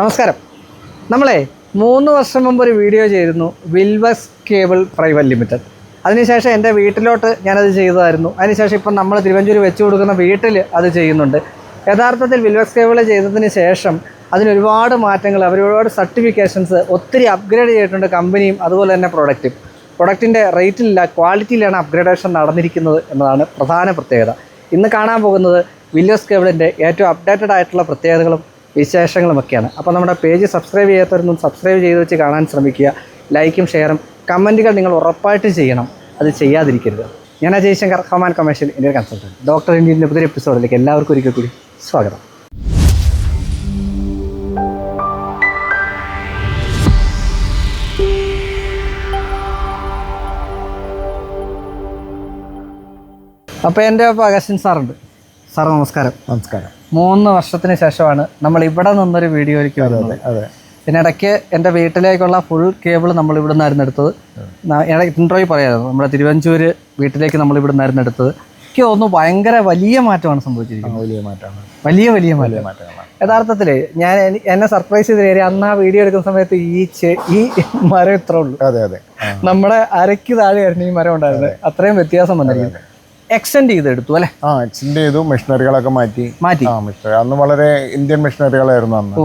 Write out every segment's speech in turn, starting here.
നമസ്കാരം. നമ്മളെ മൂന്ന് വർഷം മുമ്പ് ഒരു വീഡിയോ ചെയ്തിരുന്നു വിൽവസ് കേബിൾ പ്രൈവറ്റ് ലിമിറ്റഡ്. അതിനുശേഷം എന്റെ വീട്ടിലോട്ട് ഞാനത് ചെയ്തതായിരുന്നു. അതിനുശേഷം ഇപ്പം നമ്മൾ തിരുവഞ്ചൂര് വെച്ച് കൊടുക്കുന്ന വീട്ടിൽ അത് ചെയ്യുന്നുണ്ട്. യഥാർത്ഥത്തിൽ വിൽവസ് കേബിൾ ചെയ്തതിന് ശേഷം അതിനൊരുപാട് മാറ്റങ്ങൾ അവരൊരുപാട് സർട്ടിഫിക്കേഷൻസ് ഒത്തിരി അപ്ഗ്രേഡ് ചെയ്തിട്ടുണ്ട് കമ്പനിയും അതുപോലെ തന്നെ പ്രൊഡക്റ്റും പ്രൊഡക്റ്റിന്റെ റേറ്റിലില്ല ക്വാളിറ്റിയിലാണ് അപ്ഗ്രേഡേഷൻ നടന്നിരിക്കുന്നത് എന്നതാണ് പ്രധാന പ്രത്യേകത. ഇന്ന് കാണാൻ പോകുന്നത് വില്ലേഴ്സ് കേബിളിന്റെ ഏറ്റവും അപ്ഡേറ്റഡ് ആയിട്ടുള്ള പ്രത്യേകതകളും വിശേഷങ്ങളുമൊക്കെയാണ്. അപ്പോൾ നമ്മുടെ പേജ് സബ്സ്ക്രൈബ് ചെയ്യാത്തവരൊന്നും സബ്സ്ക്രൈബ് ചെയ്ത് വെച്ച് കാണാൻ ശ്രമിക്കുക. ലൈക്കും ഷെയറും കമന്റുകൾ നിങ്ങൾ ഉറപ്പായിട്ട് ചെയ്യണം. അത് ചെയ്യാതിരിക്കരുത്. ഞാൻ അജയ് ശങ്കർ ഹമാൻ കമേഴ്ഷ്യൽ ഇന്ത്യൻ കൺസൾട്ടന്റ് ഡോക്ടർ ഇന്ത്യന്റെ പുതിയ എപ്പിസോഡിലേക്ക് എല്ലാവർക്കും ഒരിക്കൽ കൂടി സ്വാഗതം. അപ്പോൾ എന്റെ അഗസ്റ്റിൻ സാറുണ്ട്. സാർ നമസ്കാരം. നമസ്കാരം. മൂന്ന് വർഷത്തിന് ശേഷമാണ് നമ്മൾ ഇവിടെ നിന്നൊരു വീഡിയോയിലേക്ക് വരുന്നത്. പിന്നെ ഇടയ്ക്ക് എന്റെ വീട്ടിലേക്കുള്ള ഫുൾ കേബിൾ നമ്മൾ ഇവിടെ നിന്നായിരുന്നു എടുത്തത്. ഇൻട്രോയിൽ പറയാമായിരുന്നു നമ്മുടെ തിരുവഞ്ചൂര് വീട്ടിലേക്ക് നമ്മൾ ഇവിടെ നിന്നായിരുന്നു എടുത്തത്. എനിക്ക് തോന്നുന്നു ഭയങ്കര വലിയ മാറ്റമാണ് സംഭവിച്ചിരിക്കുന്നത്. വലിയ മാറ്റമാണ്. വലിയ വലിയ മാറ്റം. യഥാർത്ഥത്തിൽ ഞാൻ എന്നെ സർപ്രൈസ് ചെയ്ത കാര്യം അന്ന് ആ വീഡിയോ എടുക്കുന്ന സമയത്ത് ഈ ചെ ഈ മരം ഇത്ര ഉള്ളൂ. അതെ അതെ. നമ്മുടെ അരയ്ക്ക് താഴെയായിരുന്നു ഈ മരം ഉണ്ടായിരുന്നത്. അത്രയും വ്യത്യാസം വന്നിരിക്കുന്നു. എക്സ്റ്റെൻഡ് ചെയ്ത് എടുത്തു അല്ലേ? ആ എക്സ്റ്റെൻഡ് ചെയ്തു മെഷീനറികളൊക്കെ മാറ്റി. മാറ്റി. ആ മെഷീനറി അന്ന് വളരെ ഇന്ത്യൻ മെഷീനറികളായിരുന്നു അന്ന്.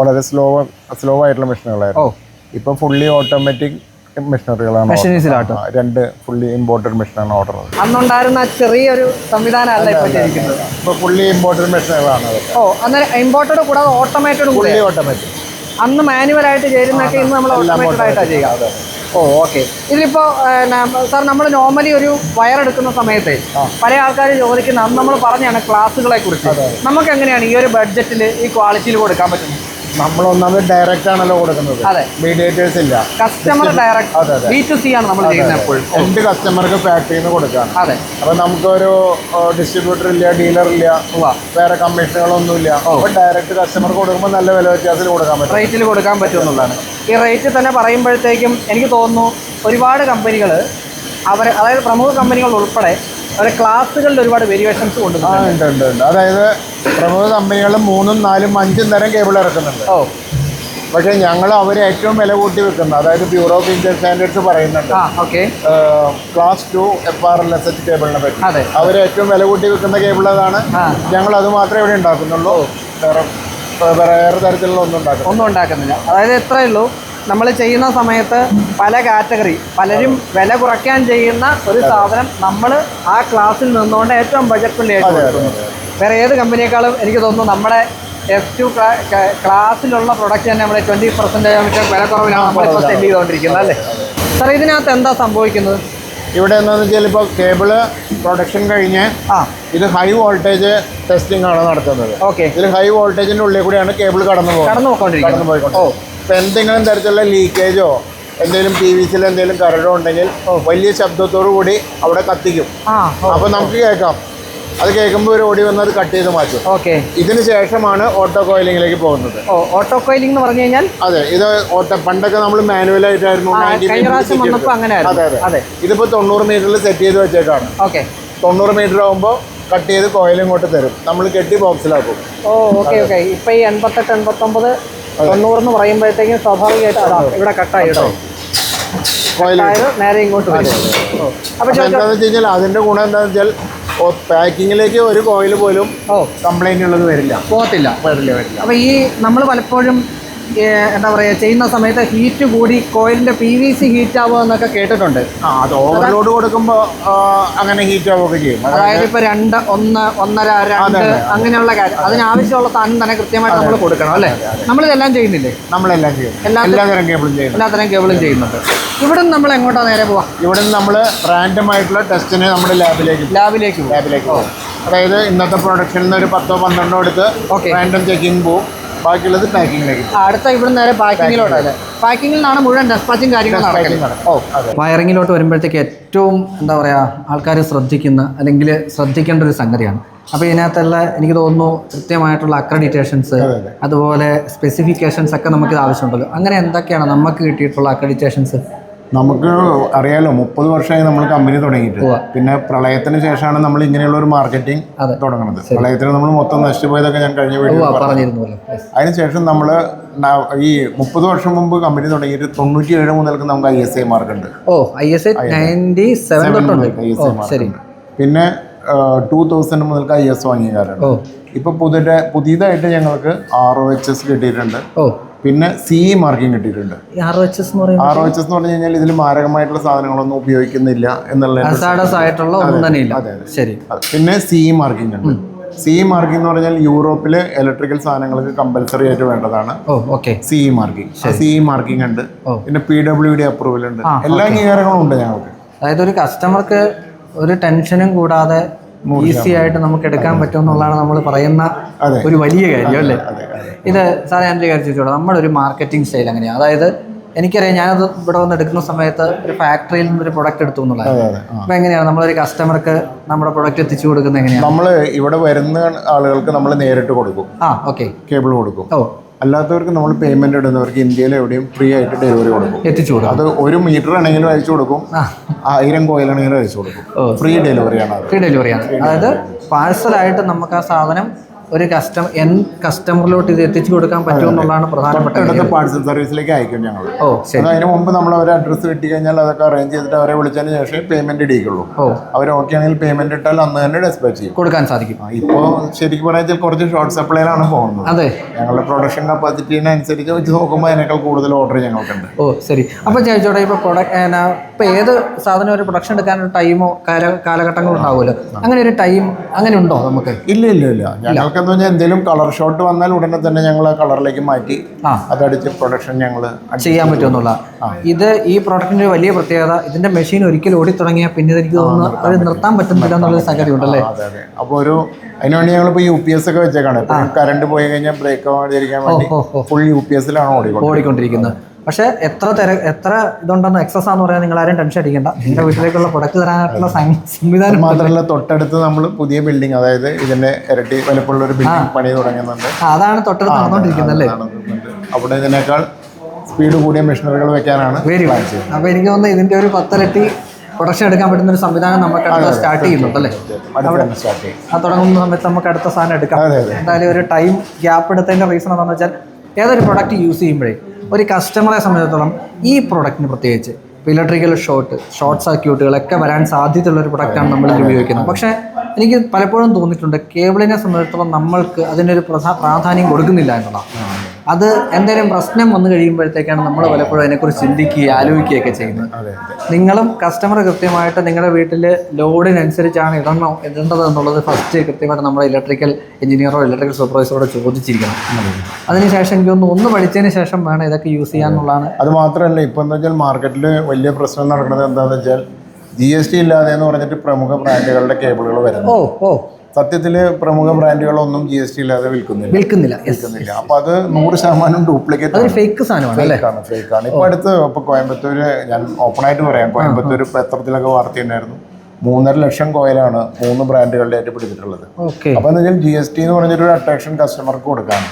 വളരെ സ്ലോ സ്ലോ ആയിട്ടുള്ള മെഷീനുകളായിരുന്നു ഇപ്പൊ ഫുള്ളി ഓട്ടോമാറ്റിക് മെഷീനറികളാണ് രണ്ട് ഫുള്ളി ഇമ്പോർട്ടഡ് മെഷീനാണ് ഓർഡർ അന്നുണ്ടായിരുന്ന ചെറിയൊരു സംവിധാനം അല്ല ഇപ്പോൾ ചെയ്തിരിക്കുന്നത്. ഇപ്പൊ ഫുള്ളി ഇമ്പോർട്ടഡ് മെഷീനുകളാണ് ഓ അന്നേരം ഇമ്പോർട്ടഡ് കൂടാതെ ഓട്ടോമേറ്റഡ് ഫുള്ളി ഓട്ടോമാറ്റിക് അന്ന് മാനുവൽ ആയിട്ട് ചേരുന്നൊക്കെ ഇന്ന് നമ്മൾ ഓട്ടോമേറ്റഡ് ആയിട്ടാണ് ചെയ്യുക. ഓ ഓക്കെ. ഇതിലിപ്പോൾ സാർ നമ്മൾ നോർമലി ഒരു വയർ എടുക്കുന്ന സമയത്ത് പല ആൾക്കാർ ചോദിക്കുന്ന അന്ന് നമ്മൾ പറഞ്ഞാണ് ക്ലാസ്സുകളെ കുറിച്ച്. നമുക്ക് എങ്ങനെയാണ് ഈ ഒരു ബഡ്ജറ്റിൽ ഈ ക്വാളിറ്റിയിൽ കൊടുക്കാൻ പറ്റുന്നത്? നമ്മൾ ഒന്നാമത് ഡയറക്റ്റ് ആണല്ലോ കൊടുക്കുന്നത്. അതെ. മീഡിയേറ്റേഴ്സ് ഇല്ല. Customer direct B to C ആണ് നമ്മൾ ചെയ്യുന്നത് എപ്പോഴും. എന്റെ കസ്റ്റമർക്ക് ഫാക്ടറിയിൽ നിന്ന് കൊടുക്കുകയാണ് അതെ. അപ്പൊ നമുക്കൊരു ഡിസ്ട്രിബ്യൂട്ടർ ഇല്ല ഡീലർ ഇല്ല. വേറെ കമ്മീഷനുകളൊന്നുമില്ല. അപ്പൊ ഡയറക്റ്റ് കസ്റ്റമർക്ക് കൊടുക്കുമ്പോൾ നല്ല വില വ്യത്യാസത്തിൽ കൊടുക്കാൻ പറ്റും. റേറ്റിൽ കൊടുക്കാൻ പറ്റുമെന്നുള്ളതാണ് ഈ റേറ്റ് തന്നെ പറയുമ്പോഴത്തേക്കും എനിക്ക് തോന്നുന്നു ഒരുപാട് കമ്പനികൾ അവർ അതായത് പ്രമുഖ കമ്പനികൾ ഉൾപ്പെടെ അവരെ ക്ലാസ്സുകളിൽ ഒരുപാട് വേരിയേഷൻസ് കൊണ്ടുവന്നു ഉണ്ട് ഉണ്ട് ഉണ്ട്. അതായത് പ്രമുഖ കമ്പനികൾ മൂന്നും നാലും അഞ്ചും തരം കേബിൾ ഇറക്കുന്നുണ്ട്. ഓ. പക്ഷേ ഞങ്ങൾ അവർ ഏറ്റവും വില കൂട്ടി വെക്കുന്നത് അതായത് ബ്യൂറോ ഓഫ് ഇന്ത്യൻ സ്റ്റാൻഡേർഡ്സ് പറയുന്നുണ്ട്. Class two F R L S H കേബിളിനെ പറ്റി. അതെ. അവർ ഏറ്റവും വില കൂട്ടി വെക്കുന്ന കേബിൾ അതാണ് ഞങ്ങൾ അത് മാത്രമേ ഇവിടെ ഉണ്ടാക്കുന്നുള്ളൂ. വേറെ വേറെ തരത്തിലുള്ള ഒന്നും ഉണ്ടാക്കുന്നില്ല. ഒന്നും ഉണ്ടാക്കുന്നില്ല. അതായത് എത്രയേ ഉള്ളൂ? നമ്മൾ ചെയ്യുന്ന സമയത്ത് പല കാറ്റഗറി പലരും വില കുറയ്ക്കാൻ ചെയ്യുന്ന ഒരു സാധനം നമ്മൾ ആ ക്ലാസ്സിൽ നിന്നുകൊണ്ട് ഏറ്റവും ബജറ്റ് ഫ്രണ്ട്ലി ആയിട്ട് കൊടുക്കുന്നത് വേറെ ഏത് കമ്പനിയേക്കാളും എനിക്ക് തോന്നുന്നു നമ്മുടെ എഫ് ടു ക്ലാസ്സിലുള്ള പ്രൊഡക്റ്റ് തന്നെ നമ്മൾ ട്വന്റി പെർസെന്റേജ് വില കുറവിലാണ് നമ്മളിപ്പോൾ സെൽ ചെയ്തുകൊണ്ടിരിക്കുന്നത് അല്ലേ? സാർ ഇതിനകത്ത് എന്താ സംഭവിക്കുന്നത്? ഇവിടെ എന്താണെന്ന് വെച്ചാൽ ഇപ്പോൾ കേബിൾ പ്രൊഡക്ഷൻ കഴിഞ്ഞ് ആ. ഇത് ഹൈ വോൾട്ടേജ് ടെസ്റ്റിംഗ് ആണ് നടത്തുന്നത്. ഓക്കെ. ഇതിൽ ഹൈ വോൾട്ടേജിന്റെ ഉള്ളിൽ കൂടിയാണ് കേബിൾ കടന്നു പോകുന്നത്. കടന്നു ഓ. പോയിക്കൊണ്ട് എന്തെങ്കിലും തരത്തിലുള്ള ലീക്കേജോ എന്തെങ്കിലും പി വി സിയിൽ എന്തെങ്കിലും കരടോ ഉണ്ടെങ്കിൽ വലിയ ശബ്ദത്തോടു കൂടി അവിടെ കത്തിക്കും. അപ്പൊ നമുക്ക് കേൾക്കാം. അത് കേൾക്കുമ്പോൾ ഒരു ഓടി വന്നത് അത് കട്ട് ചെയ്ത് മാറ്റും. ഓക്കെ. ഇതിന് ശേഷമാണ് ഓട്ടോ കോയിലിംഗിലേക്ക് പോകുന്നത്. ഓ ഓട്ടോ കോയിലിംഗ് എന്ന് പറഞ്ഞു കഴിഞ്ഞാൽ? അതെ ഇത് ഓട്ടോ പണ്ടൊക്കെ നമ്മൾ മാനുവൽ ആയിട്ടായിരുന്നു ആ, 90 കഴിഞ്ഞ പ്രാവശ്യം വന്നപ്പോൾ അതെ അതെ. അതെ. ഇതിപ്പോ തൊണ്ണൂറ് മീറ്ററിൽ സെറ്റ് ചെയ്ത് വെച്ചേക്കാണ്. ഓക്കെ. തൊണ്ണൂറ് മീറ്റർ ആകുമ്പോൾ കട്ട് ചെയ്ത് കോയിൽ ഇങ്ങോട്ട് തരും. നമ്മൾ കെട്ടി ബോക്സിലാക്കും ഓ ഓക്കെ ഓക്കെ. ഇപ്പൊ ഈ എൺപത്തെട്ട് എൺപത്തൊമ്പത് തൊണ്ണൂറ് എന്ന് പറയുമ്പോഴത്തേക്കും സ്വാഭാവികമായിട്ട് അതാ ഇവിടെ കട്ടായി കേട്ടോ. കോയിൽ അതായത് നേരെ ഇങ്ങോട്ട് വരും. ഓ അപ്പൊ അപ്പൊ എന്താണെന്ന് വെച്ച് കഴിഞ്ഞാൽ അതിന്റെ ഗുണം എന്താണെന്ന് വെച്ചാൽ പാക്കിങ്ങിലേക്ക് ഒരു കോയിൽ പോലും കംപ്ലൈന്റ് ഉള്ളത് വരില്ല. പോകത്തില്ല. വരില്ല വരില്ല. അപ്പൊ ഈ നമ്മൾ പലപ്പോഴും എന്താ പറയുക ചെയ്യുന്ന സമയത്ത് ഹീറ്റ് കൂടി കോയിലിന്റെ പി വി സി ഹീറ്റ് ആവുക എന്നൊക്കെ കേട്ടിട്ടുണ്ട്. ആ അത് ഓവർലോഡ് കൊടുക്കുമ്പോൾ അങ്ങനെ ഹീറ്റ് ആവുകയൊക്കെ ചെയ്യും. അതായത് ഇപ്പോൾ രണ്ട് ഒന്ന് ഒന്നര രണ്ട്. അങ്ങനെയുള്ള കാര്യം. അതിനാവശ്യമുള്ള സാധനം തന്നെ കൃത്യമായിട്ട് നമ്മൾ കൊടുക്കണം അല്ലേ? നമ്മളിതെല്ലാം ചെയ്യുന്നില്ലേ? നമ്മളെല്ലാം ചെയ്യും. എല്ലാ- എല്ലാ തരം കേബിളും ചെയ്യും എല്ലാത്തരം കേബിളും ചെയ്യുന്നുണ്ട്. ഇവിടെ നിന്ന് നമ്മൾ എങ്ങോട്ടാ നേരെ പോവാം? ഇവിടെ നമ്മൾ റാൻഡം ആയിട്ടുള്ള ടെസ്റ്റിന് നമ്മുടെ ലാബിലേക്ക് ലാബിലേക്ക് ലാബിലേക്ക് പോകും അതായത് ഇന്നത്തെ പ്രൊഡക്ഷനിൽ നിന്ന് ഒരു പത്തോ പന്ത്രണ്ടോ എടുത്ത് ഓക്കെ റാൻഡം ചെക്കിങ് പോകും ബാക്കിയുള്ളത് പാക്കിങ്ങിലേക്ക് അടുത്ത ഇവിടെ നേരെ പാക്കിങ്ങിലോട്ടല്ലേ പാക്കിങ്ങിൽ നിന്നാണ് മുഴുവൻ ഡെസ്പാച്ചും കാര്യങ്ങളും നടക്കുന്നത്. ഓ അതെ. വയറിങ്ങിലോട്ട് വരുമ്പോഴത്തേക്ക് ഏറ്റവും എന്താ പറയുക ആൾക്കാർ ശ്രദ്ധിക്കുന്ന അല്ലെങ്കിൽ ശ്രദ്ധിക്കേണ്ട ഒരു സംഗതിയാണ്. അപ്പോൾ ഇതിനകത്തുള്ള എനിക്ക് തോന്നുന്നു കൃത്യമായിട്ടുള്ള അക്രഡിറ്റേഷൻസ് അതുപോലെ സ്പെസിഫിക്കേഷൻസ് ഒക്കെ നമുക്ക് ആവശ്യമുണ്ടല്ലോ. അങ്ങനെ എന്തൊക്കെയാണ് നമുക്ക് കിട്ടിയിട്ടുള്ള അക്രഡിറ്റേഷൻസ് നമുക്ക് അറിയാലോ മുപ്പത് വർഷമായി നമ്മൾ കമ്പനി തുടങ്ങിയിട്ട്. പിന്നെ പ്രളയത്തിന് ശേഷമാണ് നമ്മൾ ഇങ്ങനെയുള്ള ഒരു മാർക്കറ്റിംഗ് തുടങ്ങുന്നത്. പ്രളയത്തിന് നമ്മൾ മൊത്തം നശിച്ചുപോയതൊക്കെ ഞാൻ കഴിഞ്ഞ വീഡിയോ പറഞ്ഞിരുന്നല്ലോ. അതിനുശേഷം നമ്മൾ ഈ മുപ്പത് വർഷം മുമ്പ് കമ്പനി തുടങ്ങിയിട്ട് തൊണ്ണൂറ്റി ഏഴ് മുതൽക്ക് നമുക്ക് ഐ എസ് ഐ മാർക്ക് ഉണ്ട്. ഓ I S I ninety seven പിന്നെ ടൂ തൗസൻഡ് മുതൽക്ക് ഐ എസ് ഒ അംഗീകാരമാണ് ഇപ്പൊ പുതിയ പുതിയതായിട്ട് ഞങ്ങൾക്ക് ആർ ഒ എച്ച് എസ് കിട്ടിയിട്ടുണ്ട്. പിന്നെ സി മാർക്കിംഗ് കിട്ടിയിട്ടുണ്ട്. ആർ എച്ച് എസ് എന്ന് പറഞ്ഞു കഴിഞ്ഞാൽ ഇതിൽ മാരകമായിട്ടുള്ള സാധനങ്ങളൊന്നും ഉപയോഗിക്കുന്നില്ല എന്നുള്ള ശരി. പിന്നെ സി മാർക്കിംഗ് ഉണ്ട്. സി മാർക്കിംഗ് എന്ന് പറഞ്ഞാൽ യൂറോപ്പിലെ ഇലക്ട്രിക്കൽ സാധനങ്ങൾക്ക് കമ്പൽസറി ആയിട്ട് വേണ്ടതാണ്. സി മാർക്കിംഗ് സി മാർക്കിംഗ് ഉണ്ട്. പിന്നെ പി ഡബ്ല്യു ഡി അപ്രൂവൽ ഉണ്ട്. എല്ലാ അംഗീകാരങ്ങളും ഉണ്ട് ഞങ്ങൾക്ക്. അതായത് ഒരു കസ്റ്റമർക്ക് ഒരു ടെൻഷനും കൂടാതെ ഈസി ആയിട്ട് നമുക്ക് എടുക്കാൻ പറ്റും എന്നുള്ളതാണ് നമ്മൾ പറയുന്ന ഒരു വലിയ കാര്യം അല്ലേ? ഇത് സാറേ ഞാൻ ഒരു കാര്യം ചോദിച്ചോളൂ നമ്മുടെ ഒരു മാർക്കറ്റിംഗ് സ്റ്റൈൽ എങ്ങനെയാണ് അതായത് എനിക്കറിയാം ഞാനത് ഇവിടെ വന്ന് എടുക്കുന്ന സമയത്ത് ഒരു ഫാക്ടറിയിൽ നിന്ന് ഒരു പ്രൊഡക്റ്റ് എടുത്തു എന്നുള്ളത്. അപ്പൊ എങ്ങനെയാണ് നമ്മളൊരു കസ്റ്റമർക്ക് നമ്മുടെ പ്രൊഡക്റ്റ് എത്തിച്ചു കൊടുക്കുന്നത് എങ്ങനെയാണ് നമ്മൾ ഇവിടെ വരുന്ന ആളുകൾക്ക് നമ്മൾ നേരിട്ട് കൊടുക്കും. ആ ഓക്കെ കേബിൾ കൊടുക്കും. ഓ അല്ലാത്തവർക്ക് നമ്മൾ പേയ്മെന്റ് ഇടുന്നവർക്ക് ഇന്ത്യയിൽ എവിടെയും ഫ്രീ ആയിട്ട് ഡെലിവറി കൊടുക്കും. എത്തിച്ചു കൊടുക്കും. അത് ഒരു മീറ്റർ ആണെങ്കിലും അയച്ചു കൊടുക്കും. ആയിരം കോയിലാണെങ്കിലും അയച്ചു കൊടുക്കും. ഫ്രീ ഡെലിവറിയാണ് ആണ് ഫ്രീ ഡെലിവറിയാണ് അതായത് പാഴ്സലായിട്ട് നമുക്ക് ആ സാധനം ഒരു കസ്റ്റമർ എൻ കസ്റ്റമറിലോട്ട് ഇത് എത്തിച്ചു കൊടുക്കാൻ പറ്റും എന്നുള്ളതാണ് പ്രധാനപ്പെട്ട പാർസൽ സർവീസിലേക്ക് അയക്കും ഞങ്ങൾ ഓ ശരി. അതിന് മുമ്പ് നമ്മൾ അവരെ അഡ്രസ്സ് കിട്ടി കഴിഞ്ഞാൽ അതൊക്കെ അറേഞ്ച് ചെയ്തിട്ട് അവരെ വിളിച്ചതിന് ശേഷം പേയ്മെന്റ് ഇടിക്കുള്ളൂ ഓ. അവർ ഓക്കെ ആണെങ്കിൽ പേയ്മെന്റ് ഇട്ടാൽ അന്ന് തന്നെ ഡെസ്പാച്ച് ചെയ്യും. കൊടുക്കാൻ സാധിക്കും. ഇപ്പോൾ ഇപ്പോ ശരിക്കും പറഞ്ഞാൽ കുറച്ച് ഷോർട്ട് സപ്ലൈയിലാണ് പോകുന്നത്. അതെ. ഞങ്ങളുടെ പ്രൊഡക്ഷൻ കപ്പാസിറ്റിനനുസരിച്ച് വെച്ച് നോക്കുമ്പോൾ അതിനേക്കാൾ കൂടുതൽ ഓർഡർ ഞങ്ങൾക്കുണ്ട്. ഓ ശരി. അപ്പോൾ ചേച്ചോടെ ഇപ്പോൾ പ്രൊഡക്റ്റ് ഇപ്പോൾ ഏത് സാധനം ഒരു പ്രൊഡക്ഷൻ എടുക്കാനൊരു ടൈമോ കാല കാലഘട്ടങ്ങളോ ഉണ്ടാവുമല്ലോ അങ്ങനെ ഒരു ടൈം അങ്ങനെ ഉണ്ടോ നമുക്ക്? ഇല്ല ഇല്ല. ഇല്ല. ഞങ്ങൾക്ക് എന്ന് പറഞ്ഞാൽ എന്തെങ്കിലും കളർ ഷോട്ട് വന്നാൽ ഉടനെ തന്നെ ഞങ്ങൾ ആ കളറിലേക്ക് മാറ്റി അതടിച്ച് പ്രൊഡക്ഷൻ ഞങ്ങൾ ചെയ്യാൻ പറ്റുമെന്നുള്ള. ഇത് ഈ പ്രോഡക്റ്റിന്റെ വലിയ പ്രത്യേകത ഇതിന്റെ മെഷീൻ ഒരിക്കലും ഓടി തുടങ്ങിയാൽ പിന്നെ എനിക്ക് തോന്നുന്നു നിർത്താൻ പറ്റുന്നില്ല എന്നുള്ള സംഗതി ഉണ്ടല്ലേ? അതെ അതെ. അപ്പോൾ ഒരു അതിനുവേണ്ടി ഞങ്ങളിപ്പോൾ യു പി എസ് ഒക്കെ വെച്ചേക്കാണ്. കറണ്ട് പോയി കഴിഞ്ഞാൽ ബ്രേക്ക് ആവാതിരിക്കാൻ വേണ്ടി ഫുൾ യു പി എസിലാണ് ഓടിക്കൊണ്ടിരിക്കുന്നത്. പക്ഷേ എത്ര തിര എത്ര ഇതുണ്ടെന്ന് എക്സസ് ആന്ന് പറയാൻ നിങ്ങൾ ആരും ടെൻഷൻ അടിക്കണ്ട. നിങ്ങളുടെ വീട്ടിലേക്കുള്ള പ്രൊഡക്റ്റ് തരാനായിട്ടുള്ള സംവിധാനം മാത്രമല്ല തൊട്ടടുത്ത് നമ്മൾ പുതിയ ബിൽഡിംഗ് അതായത് ഇതിന്റെ ഇരട്ടി വലുപ്പമുള്ള ഒരു ബിൽഡിംഗ് പണി തുടങ്ങുന്നുണ്ട്. അതാണ് തൊട്ടടുത്ത് നടന്നുകൊണ്ടിരിക്കുന്നത് അല്ലേ? അവിടെ ഇതിനേക്കാൾ സ്പീഡ് കൂടിയ മെഷീനറികൾ വെക്കാനാണ് വെരി അപ്പോൾ എനിക്ക് തോന്നുന്നു ഇതിന്റെ ഒരു പത്തരട്ടി പ്രൊഡക്ഷൻ എടുക്കാൻ പറ്റുന്ന ഒരു സംവിധാനം നമുക്ക് അടുത്ത സ്റ്റാർട്ട് ചെയ്യുന്നുണ്ട് അല്ലേ? ആ തുടങ്ങുന്ന സമയത്ത് നമുക്ക് അടുത്ത സാധനം എടുക്കാം. എന്തായാലും ഒരു ടൈം ഗ്യാപ്പ് എടുത്തതിന്റെ റീസൺ എന്താണെന്ന് വെച്ചാൽ ഏതൊരു പ്രൊഡക്റ്റ് യൂസ് ചെയ്യുമ്പോഴേ ഒരു കസ്റ്റമറെ സംബന്ധിച്ചിടത്തോളം ഈ പ്രൊഡക്റ്റിന് പ്രത്യേകിച്ച് ഇലക്ട്രിക്കൽ ഷോർട്ട് ഷോർട്ട് സർക്യൂട്ടുകളൊക്കെ വരാൻ സാധ്യതയുള്ള ഒരു പ്രൊഡക്റ്റാണ് നമ്മൾ ഉപയോഗിക്കുന്നത്. പക്ഷേ എനിക്ക് പലപ്പോഴും തോന്നിയിട്ടുണ്ട് കേബിളിനെ സംബന്ധിച്ചിടത്തോളം നമ്മൾക്ക് അതിനൊരു പ്രധാ- പ്രാധാന്യം കൊടുക്കുന്നില്ല എന്നുള്ളതാണ് അത് എന്തെങ്കിലും പ്രശ്നം വന്നു കഴിയുമ്പോഴത്തേക്കാണ് നമ്മൾ പലപ്പോഴും അതിനെക്കുറിച്ച് ചിന്തിക്കുകയും ആലോചിക്കുകയൊക്കെ ചെയ്യുന്നത്. നിങ്ങളും കസ്റ്റമർ കൃത്യമായിട്ട് നിങ്ങളുടെ വീട്ടിൽ ലോഡിനനുസരിച്ചാണ് ഇടണോ ഇടേണ്ടത് എന്നുള്ളത് ഫസ്റ്റ് കൃത്യമായിട്ട് നമ്മുടെ ഇലക്ട്രിക്കൽ എഞ്ചിനീയറോ ഇലക്ട്രിക്കൽ സൂപ്പർവൈസറോട് ചോദിച്ചിരിക്കണം. അതിനുശേഷം എനിക്ക് തോന്നുന്നു ഒന്ന് പഠിച്ചതിന് ശേഷം വേണം ഇതൊക്കെ യൂസ് ചെയ്യാന്നുള്ളതാണ്. അത് മാത്രമല്ല ഇപ്പം എന്താ വെച്ചാൽ മാർക്കറ്റിൽ വലിയ പ്രശ്നം നടക്കുന്നത് എന്താണെന്ന് വെച്ചാൽ ജി എസ് ടി ഇല്ലാതെ എന്ന് പറഞ്ഞിട്ട് പ്രമുഖ ബ്രാൻഡുകളുടെ കേബിളുകൾ വരുന്നു. ഓ ഓ. സത്യത്തിൽ പ്രമുഖ ബ്രാൻഡുകളൊന്നും ജി എസ് ടി ഇല്ലാതെ വിൽക്കുന്നില്ല. വിൽക്കുന്നില്ല. വിൽക്കുന്നില്ല. അപ്പൊ അത് നൂറ് ശതമാനം ഡ്യൂപ്ലിക്കേറ്റ് ആണ്. ഫേക്ക് സാധനമാണ് ഫേക്ക് ആണ് ഇപ്പൊ അടുത്ത് ഇപ്പൊ കോയമ്പത്തൂര് ഞാൻ ഓപ്പൺ ആയിട്ട് പറയാം. കോയമ്പത്തൂര് പത്രത്തിലൊക്കെ വാർത്തയുണ്ടായിരുന്നു മൂന്നര ലക്ഷം കോയിലാണ് മൂന്ന് ബ്രാൻഡുകളുടെ ആയിട്ട് പിടിച്ചിട്ടുള്ളത്. അപ്പോൾ എന്ന് വെച്ചാൽ ജി എസ് ടി എന്ന് പറഞ്ഞിട്ടൊരു അട്രാക്ഷൻ കസ്റ്റമർക്ക് കൊടുക്കാണ്.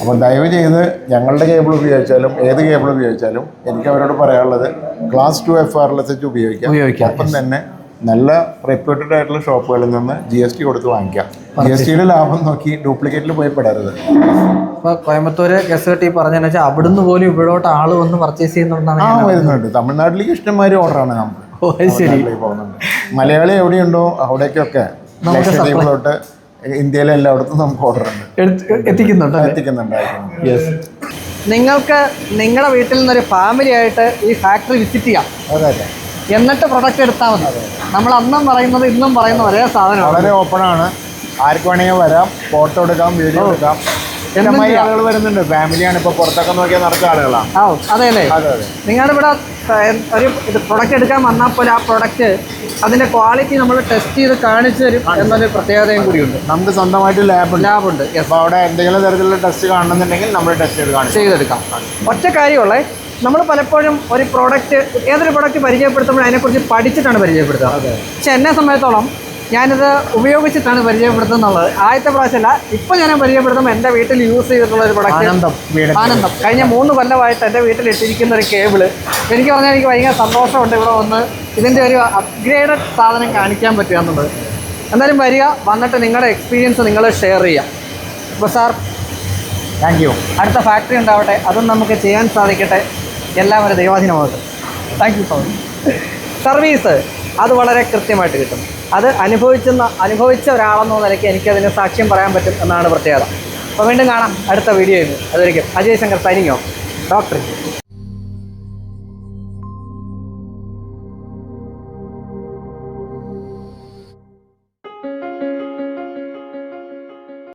അപ്പൊ ദയവ് ചെയ്ത് ഞങ്ങളുടെ കേബിൾ ഉപയോഗിച്ചാലും ഏത് കേബിൾ ഉപയോഗിച്ചാലും എനിക്ക് അവരോട് പറയാനുള്ളത് class two F R L S H ഉപയോഗിക്കാം. ഉപയോഗിക്കാം. ഒപ്പം തന്നെ നല്ല റെപ്യൂട്ടഡ് ആയിട്ടുള്ള ഷോപ്പുകളിൽ നിന്ന് ജി എസ് ടി കൊടുത്ത് വാങ്ങിക്കാം. ജി എസ് ടിയുടെ ലാഭം നോക്കി ഡ്യൂപ്ലിക്കേറ്റിൽ പോയി പെടരുത്. ഇപ്പോൾ കോയമ്പത്തൂര് ഗസ് കെട്ടി പറഞ്ഞതെന്ന് വെച്ചാൽ അവിടുന്ന് പോലും ഇവിടോട്ട് ആൾ വന്ന് പർച്ചേസ് ചെയ്യുന്നുണ്ടെന്നാണ് ആ വരുന്നുണ്ട്. തമിഴ്നാട്ടിലേക്ക് ഇഷ്ടംമാതിരി ഓർഡറാണ് നമുക്ക് ഓ ശരി. പോകുന്നുണ്ട്. മലയാളി എവിടെയുണ്ടോ അവിടേക്കൊക്കെ ലക്ഷദ്വീപിലോട്ട് ഇന്ത്യയിലെ എല്ലായിടത്തും നമുക്ക് ഓർഡർ ഉണ്ട്. എത്തിക്കുന്നുണ്ട് എത്തിക്കുന്നുണ്ട് യെസ് നിങ്ങൾക്ക് നിങ്ങളുടെ വീട്ടിൽ നിന്നൊരു ഫാമിലി ആയിട്ട് ഈ ഫാക്ടറി വിസിറ്റ് ചെയ്യാം. അതെ അതെ. എന്നിട്ട് പ്രൊഡക്റ്റ് എടുത്താൽ മതി. നമ്മൾ അന്നും പറയുന്നത് ഇന്നും പറയുന്ന ഒരേ സാധനം വളരെ ഓപ്പൺ ആണ്. ആർക്ക് വേണമെങ്കിൽ വരാം. ഫോട്ടോ എടുക്കാം വീഡിയോ എടുക്കാം. ഇഷ്ടംമാതിരി ആളുകൾ വരുന്നുണ്ട്. ഫാമിലിയാണ് ഇപ്പൊ പുറത്തൊക്കെ നോക്കിയാൽ നടത്ത ആളുകളാണ് ആ അതെ അല്ലേ? നിങ്ങളുടെ ഇവിടെ ഒരു ഇത് പ്രൊഡക്റ്റ് എടുക്കാൻ വന്നാൽ പോലെ ആ പ്രൊഡക്റ്റ് അതിന്റെ ക്വാളിറ്റി നമ്മൾ ടെസ്റ്റ് ചെയ്ത് കാണിച്ചു തരും എന്നൊരു പ്രത്യേകതയും കൂടിയുണ്ട്. നമുക്ക് സ്വന്തമായിട്ട് ലാബ് ഉണ്ട്. ലാബുണ്ട് യെസ് അപ്പോൾ അവിടെ എന്തെങ്കിലും തരത്തിലുള്ള ടെസ്റ്റ് കാണണമെന്നുണ്ടെങ്കിൽ നമ്മൾ ടെസ്റ്റ് ചെയ്ത് കാണിച്ചു ചെയ്തെടുക്കാം. ഒറ്റ കാര്യമുള്ളേ നമ്മൾ പലപ്പോഴും ഒരു പ്രോഡക്റ്റ് ഏതൊരു പ്രോഡക്റ്റ് പരിചയപ്പെടുത്തുമ്പോൾ അതിനെക്കുറിച്ച് പഠിച്ചിട്ടാണ് പരിചയപ്പെടുത്തുക. പക്ഷെ എന്നെ സംബന്ധിച്ചോളം ഞാനിത് ഉപയോഗിച്ചിട്ടാണ് പരിചയപ്പെടുത്തുന്നുള്ളത്. ആദ്യത്തെ പ്രാവശ്യമല്ല ഇപ്പോൾ ഞാൻ പരിചയപ്പെടുത്തുമ്പോൾ എന്റെ വീട്ടിൽ യൂസ് ചെയ്തിട്ടുള്ള ഒരു പ്രൊഡക്റ്റ് ആനന്ദം കഴിഞ്ഞ മൂന്ന് കൊല്ലമായിട്ട് എന്റെ വീട്ടിൽ ഇട്ടിരിക്കുന്ന ഒരു കേബിൾ എനിക്ക് പറഞ്ഞാൽ എനിക്ക് ഭയങ്കര സന്തോഷമുണ്ട് ഇവിടെ വന്ന് ഇതിന്റെ ഒരു അപ്ഗ്രേഡഡ് സാധനം കാണിക്കാൻ പറ്റുക എന്നുള്ളത്. എന്തായാലും വരിക വന്നിട്ട് നിങ്ങളുടെ എക്സ്പീരിയൻസ് നിങ്ങൾ ഷെയർ ചെയ്യുക. അപ്പോൾ സാർ താങ്ക് യു അടുത്ത ഫാക്ടറി ഉണ്ടാവട്ടെ അതും നമുക്ക് ചെയ്യാൻ സാധിക്കട്ടെ. എല്ലാവരും ദൈവാധീനമാകട്ടെ thank you so much service അത് വളരെ കൃത്യമായിട്ട് കിട്ടും. അത് അനുഭവിച്ചെന്ന അനുഭവിച്ച ഒരാളെന്ന നിലയ്ക്ക് എനിക്കതിന് സാക്ഷ്യം പറയാൻ പറ്റും എന്നാണ് പ്രത്യേകത. അപ്പോൾ വീണ്ടും കാണാം. അടുത്ത വീഡിയോയിൽ അതുവരെയ്ക്കും അജയ് ശങ്കർ സൈനിങ്ങോ ഡോക്ടർ